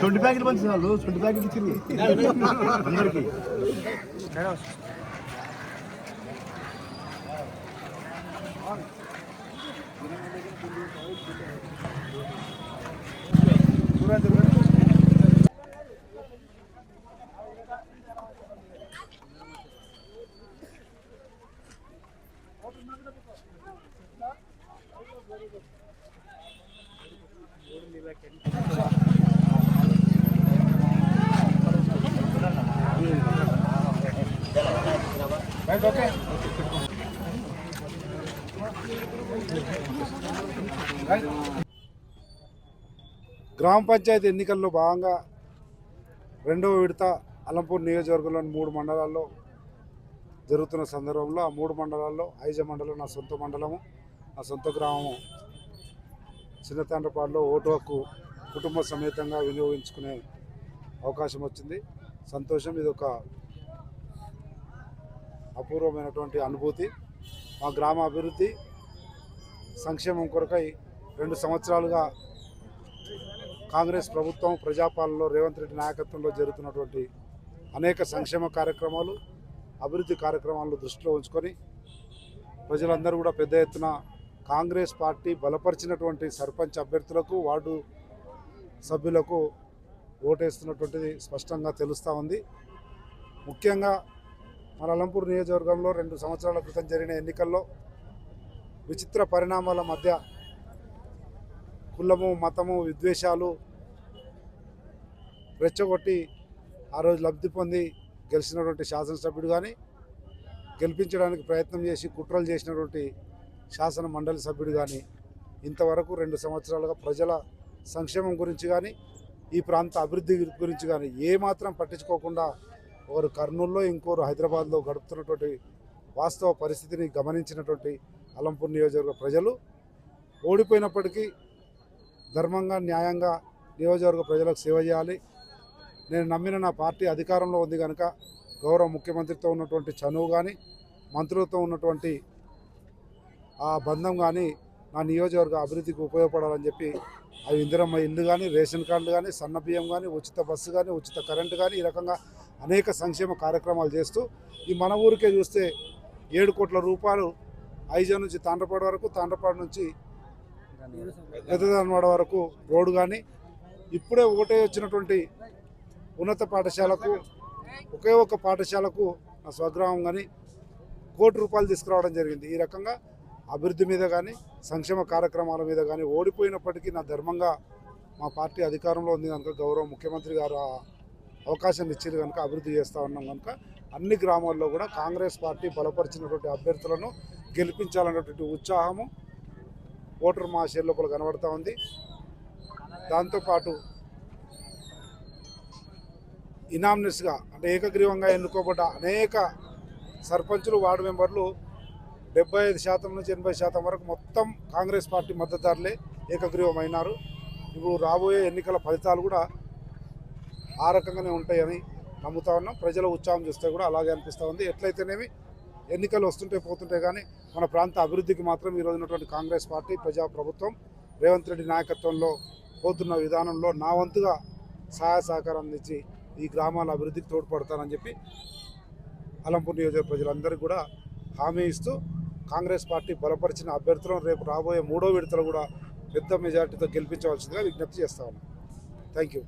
Twenty packet పంచిన వాళ్ళు twenty packet ఇచ్చింది అందరికి గ్రామ పంచాయతీ ఎన్నికల్లో భాగంగా రెండవ విడత అలంపూర్ నియోజకవర్గంలోని మూడు మండలాల్లో జరుగుతున్న సందర్భంలో ఆ మూడు మండలాల్లో ఐజ మండలం నా సొంత మండలము నా సొంత గ్రామము చిన్నతండ్రపాడులో ఓటు హక్కు కుటుంబ సమేతంగా వినియోగించుకునే అవకాశం వచ్చింది. సంతోషం ఇది ఒక అపూర్వమైనటువంటి అనుభూతి. మా గ్రామ అభివృద్ధి సంక్షేమం కొరకై రెండు సంవత్సరాలుగా కాంగ్రెస్ ప్రభుత్వం ప్రజాపాలనలో రేవంత్ రెడ్డి నాయకత్వంలో జరుగుతున్నటువంటి అనేక సంక్షేమ కార్యక్రమాలు అభివృద్ధి కార్యక్రమాలను దృష్టిలో ఉంచుకొని ప్రజలందరూ కూడా పెద్ద ఎత్తున కాంగ్రెస్ పార్టీ బలపరిచినటువంటి సర్పంచ్ అభ్యర్థులకు వార్డు సభ్యులకు ఓటేస్తున్నటువంటిది స్పష్టంగా తెలుస్తూ ఉంది. ముఖ్యంగా మన అలంపూర్ నియోజకవర్గంలో రెండు సంవత్సరాల క్రితం జరిగిన ఎన్నికల్లో విచిత్ర పరిణామాల మధ్య కులము మతము విద్వేషాలు రెచ్చగొట్టి ఆ రోజు లబ్ధి పొంది గెలిచినటువంటి శాసనసభ్యుడు కానీ గెలిపించడానికి ప్రయత్నం చేసి కుట్రలు చేసినటువంటి శాసన మండలి సభ్యుడు కానీ ఇంతవరకు రెండు సంవత్సరాలుగా ప్రజల సంక్షేమం గురించి కానీ ఈ ప్రాంత అభివృద్ధి గురించి కానీ ఏమాత్రం పట్టించుకోకుండా ఒకరు కర్నూలులో ఇంకోరు హైదరాబాద్లో గడుపుతున్నటువంటి వాస్తవ పరిస్థితిని గమనించినటువంటి అలంపూర్ నియోజకవర్గ ప్రజలు ఓడిపోయినప్పటికీ ధర్మంగా న్యాయంగా నియోజకవర్గ ప్రజలకు సేవ చేయాలి. నేను నమ్మిన నా పార్టీ అధికారంలో ఉంది కనుక గౌరవ ముఖ్యమంత్రితో ఉన్నటువంటి చనువు కానీ మంత్రులతో ఉన్నటువంటి ఆ బంధం కానీ నా నియోజకవర్గ అభివృద్ధికి ఉపయోగపడాలని చెప్పి అవి ఇందిరమ్మ ఇల్లు కానీ రేషన్ కార్డులు కానీ సన్న బియ్యం కానీ ఉచిత బస్సు కానీ ఉచిత కరెంటు కానీ ఈ రకంగా అనేక సంక్షేమ కార్యక్రమాలు చేస్తూ ఈ మన ఊరికే చూస్తే ఏడు కోట్ల రూపాయలు ఐజా నుంచి తాండ్రపాడు వరకు తాండ్రపాడు నుంచి పెద్దదనవాడ వరకు రోడ్డు కానీ ఇప్పుడే ఒకటే వచ్చినటువంటి ఉన్నత పాఠశాలకు ఒకే ఒక పాఠశాలకు నా స్వగ్రామం కానీ కోటి రూపాయలు తీసుకురావడం జరిగింది. ఈ రకంగా అభివృద్ధి మీద కానీ సంక్షేమ కార్యక్రమాల మీద కానీ ఓడిపోయినప్పటికీ నా ధర్మంగా మా పార్టీ అధికారంలో ఉంది కనుక గౌరవ ముఖ్యమంత్రి గారు అవకాశం ఇచ్చారు కనుక అభివృద్ధి చేస్తూ ఉన్నాం కనుక అన్ని గ్రామాల్లో కూడా కాంగ్రెస్ పార్టీ బలపరిచినటువంటి అభ్యర్థులను గెలిపించాలన్నటువంటి ఉత్సాహము ఓటర్ మా షేర్ లోపల కనబడతా ఉంది. దాంతోపాటు ఇనామినెస్గా అంటే ఏకగ్రీవంగా ఎన్నుకోబడ్డ అనేక సర్పంచులు వార్డు మెంబర్లు డెబ్బై ఐదు శాతం నుంచి ఎనభై శాతం వరకు మొత్తం కాంగ్రెస్ పార్టీ మద్దతుదారులే ఏకగ్రీవమైనారు. ఇప్పుడు రాబోయే ఎన్నికల ఫలితాలు కూడా ఆ రకంగానే ఉంటాయని నమ్ముతా ఉన్నాం. ప్రజల ఉత్సాహం చూస్తే కూడా అలాగే అనిపిస్తూ ఉంది. ఎట్లయితేనేమి ఎన్నికలు వస్తుంటే పోతుంటే కానీ మన ప్రాంత అభివృద్ధికి మాత్రం ఈరోజు ఉన్నటువంటి కాంగ్రెస్ పార్టీ ప్రజా ప్రభుత్వం రేవంత్ రెడ్డి నాయకత్వంలో పోతున్న విధానంలో నా వంతుగా సహాయ సహకారం అందించి ఈ గ్రామాల అభివృద్ధికి తోడ్పడతానని చెప్పి అలంపూర్ నియోజక ప్రజలందరికీ కూడా హామీ ఇస్తూ కాంగ్రెస్ పార్టీ బలపరిచిన అభ్యర్థులను రేపు రాబోయే మూడో విడతలు కూడా పెద్ద మెజార్టీతో గెలిపించవలసిందిగా విజ్ఞప్తి చేస్తా ఉన్నాం. Thank you.